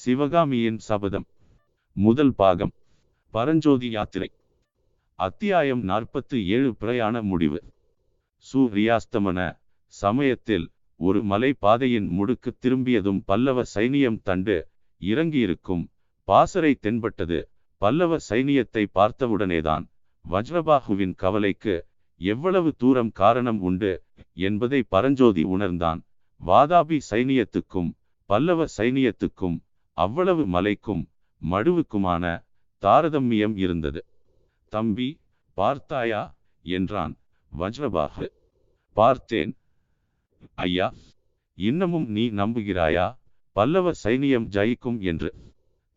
சிவகாமியின் சபதம். முதல் பாகம். பரஞ்சோதி யாத்திரை. அத்தியாயம் நாற்பத்து ஏழு பிரயாண முடிவு. சூரியாஸ்தமன சமயத்தில் ஒரு மலை பாதையின் முடுக்கு திரும்பியதும் பல்லவ சைனியம் தண்டு இறங்கியிருக்கும். பாசறை தென்பட்டது. பல்லவ சைனியத்தை பார்த்தவுடனேதான் வஜ்ரபாகுவின் கவலைக்கு எவ்வளவு தூரம் காரணம் உண்டு என்பதை பரஞ்சோதி உணர்ந்தான். வாதாபி சைனியத்துக்கும் பல்லவ சைனியத்துக்கும் அவ்வளவு மலைக்கும் மடுவுக்குமான தாரதமியம் இருந்தது. தம்பி பார்த்தாயா? என்றான் வஜ்ரபாகு பார்த்தேன். ஐயா இன்னமும் நீ நம்புகிறாயா? பல்லவ சைனியம் ஜெயிக்கும் என்று.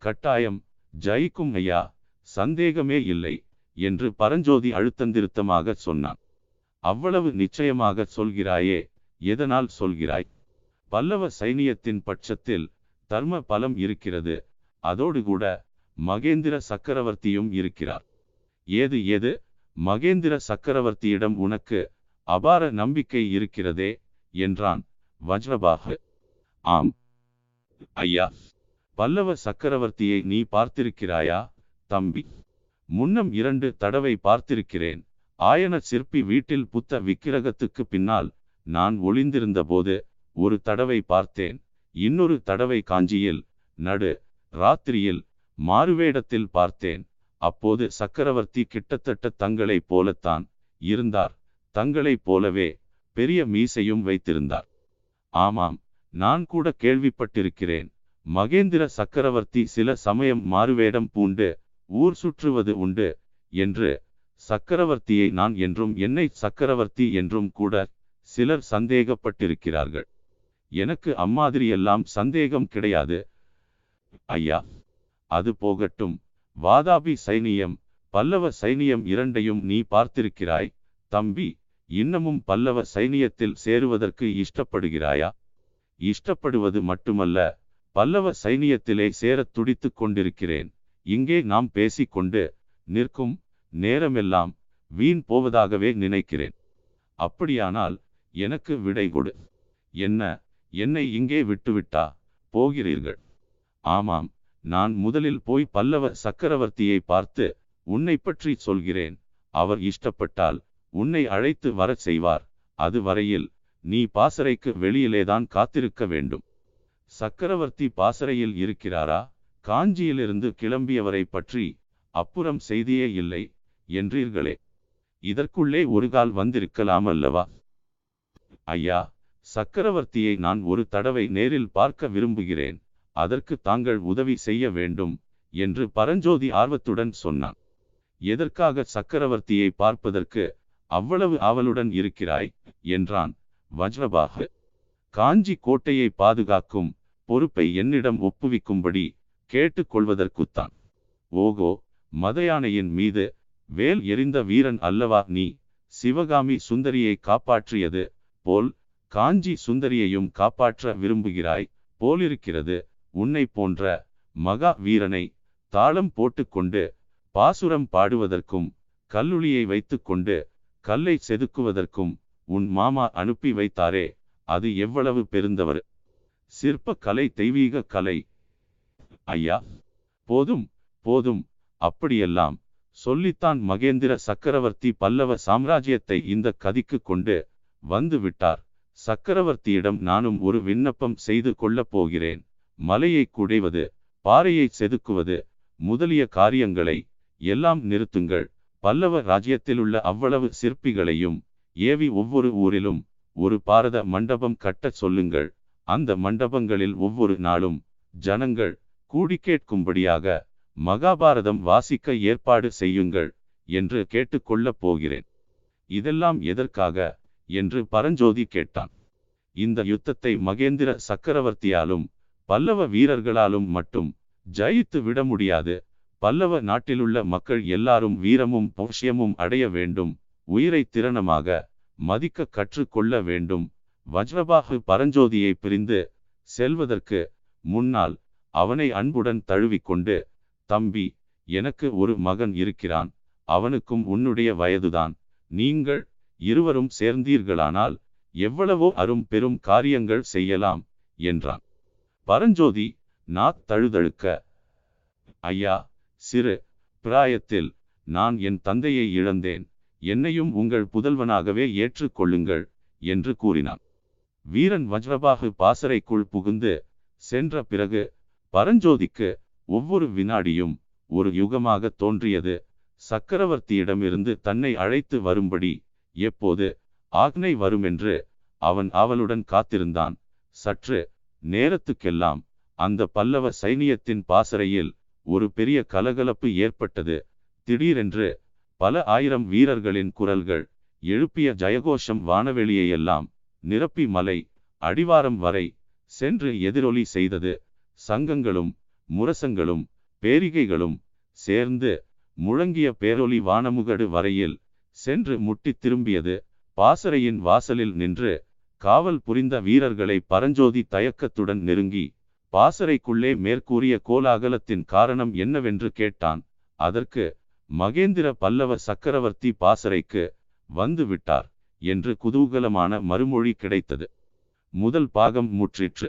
கட்டாயம் ஜெயிக்கும் ஐயா சந்தேகமே இல்லை என்று பரஞ்சோதி அழுத்தந்திருத்தமாக சொன்னான். அவ்வளவு நிச்சயமாக சொல்கிறாயே எதனால் சொல்கிறாய்? பல்லவ சைனியத்தின் பட்சத்தில் தர்ம பலம் இருக்கிறது. அதோடு கூட மகேந்திர சக்கரவர்த்தியும் இருக்கிறார். ஏது ஏது? மகேந்திர சக்கரவர்த்தியிடம் உனக்கு அபார நம்பிக்கை இருக்கிறதே என்றான் வஜ்ரபாகு. ஆம். ஐயா பல்லவ சக்கரவர்த்தியை நீ பார்த்திருக்கிறாயா தம்பி? முன்னம் இரண்டு தடவை பார்த்திருக்கிறேன். ஆயன சிற்பி வீட்டில் புத்த விக்கிரகத்துக்கு பின்னால் நான் ஒளிந்திருந்தபோது ஒரு தடவை பார்த்தேன். இன்னொரு தடவை காஞ்சியில் நடு ராத்திரியில் மாறுவேடத்தில் பார்த்தேன். அப்போது சக்கரவர்த்தி கிட்டத்தட்ட தங்களைப் போலத்தான் இருந்தார். தங்களைப் போலவே பெரிய மீசையும் வைத்திருந்தார். ஆமாம் நான் கூட கேள்விப்பட்டிருக்கிறேன். மகேந்திர சக்கரவர்த்தி சில சமயம் மாறுவேடம் பூண்டு ஊர் சுற்றுவது உண்டு என்று சக்கரவர்த்தியை நான் என்றும் என்னை சக்கரவர்த்தி என்றும் கூட சிலர் சந்தேகப்பட்டிருக்கிறார்கள். எனக்கு அம்மாதிரியெல்லாம் சந்தேகம் கிடையாது. ஐயா அது போகட்டும். வாதாபி சைனியம் பல்லவ சைனியம் இரண்டையும் நீ பார்த்திருக்கிறாய். தம்பி இன்னமும் பல்லவ சைனியத்தில் சேருவதற்கு இஷ்டப்படுகிறாயா? இஷ்டப்படுவது மட்டுமல்ல பல்லவ சைனியத்திலே சேரத் துடித்துக் கொண்டிருக்கிறேன். இங்கே நாம் பேசிக்கொண்டு நிற்கும் நேரமெல்லாம் வீண் போவதாகவே நினைக்கிறேன். அப்படியானால் எனக்கு விடை கொடு. என்ன? என்னை இங்கே விட்டுவிட்டா? போகிறீர்கள். ஆமாம் நான் முதலில் போய் பல்லவ சக்கரவர்த்தியை பார்த்து உன்னை பற்றி சொல்கிறேன். அவர் இஷ்டப்பட்டால் உன்னை அழைத்து வரச் செய்வார். அது வரையில் நீ பாசறைக்கு வெளியிலேதான் காத்திருக்க வேண்டும். சக்கரவர்த்தி பாசறையில் இருக்கிறாரா? காஞ்சியிலிருந்து கிளம்பியவரை பற்றி அப்புறம் செய்தியே இல்லை என்றீர்களே. இதற்குள்ளே ஒரு கால் வந்திருக்கலாம் அல்லவா? ஐயா சக்கரவர்த்தியை நான் ஒரு தடவை நேரில் பார்க்க விரும்புகிறேன் அதற்கு தாங்கள் உதவி செய்ய வேண்டும் என்று பரஞ்சோதி ஆர்வத்துடன் சொன்னான். எதற்காக சக்கரவர்த்தியை பார்ப்பதற்கு அவ்வளவு ஆவலுடன் இருக்கிறாய்? என்றான் வஜ்ரபாகு காஞ்சி கோட்டையை பாதுகாக்கும் பொறுப்பை என்னிடம் ஒப்புவிக்கும்படி கேட்டுக்கொள்வதற்குத்தான். ஓகோ மதயானையின் மீது வேல் எறிந்த வீரன் அல்லவா நீ? சிவகாமி சுந்தரியை காப்பாற்றியது போல் காஞ்சி சுந்தரியையும் காப்பாற்ற விரும்புகிறாய் போலிருக்கிறது. உன்னை போன்ற மகா வீரனை தாளம் போட்டுக்கொண்டு பாசுரம் பாடுவதற்கும் கல்லுளியை வைத்துக்கொண்டு கல்லை செதுக்குவதற்கும் உன் மாமா அனுப்பி வைத்தாரே அது எவ்வளவு பெருந்தவர். சிற்ப கலை தெய்வீக கலை. ஐயா போதும் போதும் அப்படியெல்லாம் சொல்லித்தான் மகேந்திர சக்கரவர்த்தி பல்லவ சாம்ராஜ்யத்தை இந்த கதிக்கு கொண்டு வந்து விட்டார். சக்கரவர்த்தியிடம் நானும் ஒரு விண்ணப்பம் செய்து கொள்ளப் போகிறேன். மலையை குடைவது பாறையை செதுக்குவது முதலிய காரியங்களை எல்லாம் நிறுத்துங்கள். பல்லவ ராஜ்யத்திலுள்ள அவ்வளவு சிற்பிகளையும் ஏவி ஒவ்வொரு ஊரிலும் ஒரு பாரத மண்டபம் கட்டச் சொல்லுங்கள். அந்த மண்டபங்களில் ஒவ்வொரு நாளும் ஜனங்கள் கூடி கேட்கும்படியாக மகாபாரதம் வாசிக்க ஏற்பாடு செய்யுங்கள் என்று கேட்டுக்கொள்ளப் போகிறேன். இதெல்லாம் எதற்காக? என்று பரஞ்சோதி கேட்டான். இந்த யுத்தத்தை மகேந்திர சக்கரவர்த்தியாலும் பல்லவ வீரர்களாலும் மட்டும் ஜெயித்து விட முடியாது. பல்லவ நாட்டிலுள்ள மக்கள் எல்லாரும் வீரமும் பௌஷ்யமும் அடைய வேண்டும். உயிரை திறனமாக மதிக்க கற்றுக்கொள்ள வேண்டும். வஜ்ரபாகு பரஞ்சோதியை பிரிந்து செல்வதற்கு முன்னால் அவனை அன்புடன் தழுவிக்கொண்டு தம்பி எனக்கு ஒரு மகன் இருக்கிறான். அவனுக்கும் உன்னுடைய வயதுதான். நீங்கள் இருவரும் சேர்ந்தீர்களானால் எவ்வளவோ அரும் பெரும் காரியங்கள் செய்யலாம் என்றான். பரஞ்சோதி நாத் தழுதழுக்க ஐயா சிறு பிராயத்தில் நான் என் தந்தையை இழந்தேன் என்னையும் உங்கள் புதல்வனாகவே ஏற்றுக்கொள்ளுங்கள் என்று கூறினான். வீரன் வஜ்ரபாகு பாசறைக்குள் புகுந்து சென்ற பிறகு பரஞ்சோதிக்கு ஒவ்வொரு வினாடியும் ஒரு யுகமாக தோன்றியது. சக்கரவர்த்தியிடமிருந்து தன்னை அழைத்து வரும்படி எப்போது ஆக்னை வருமென்று அவன் அவளுடன் காத்திருந்தான். சற்று நேரத்துக்கெல்லாம் அந்த பல்லவ சைனியத்தின் பாசறையில் ஒரு பெரிய கலகலப்பு ஏற்பட்டது. திடீரென்று பல ஆயிரம் வீரர்களின் குரல்கள் எழுப்பிய ஜயகோஷம் வானவெளியையெல்லாம் நிரப்பி மலை அடிவாரம் வரை சென்று எதிரொலி செய்தது. சங்கங்களும் முரசங்களும் பேரிகைகளும் சேர்ந்து முழங்கிய பேரொலி வானமுகடு வரையில் சென்று முட்டித் திரும்பியது. பாசறையின் வாசலில் நின்று காவல் புரிந்த வீரர்களை பரஞ்சோதி தயக்கத்துடன் நெருங்கி பாசறைக்குள்ளே மேற்கூறிய கோலாகலத்தின் காரணம் என்னவென்று கேட்டான். அதற்கு மகேந்திர பல்லவ சக்கரவர்த்தி பாசறைக்கு வந்து விட்டார் என்று குதூகலமான மறுமொழி கிடைத்தது. முதல் பாகம் முற்றிற்று.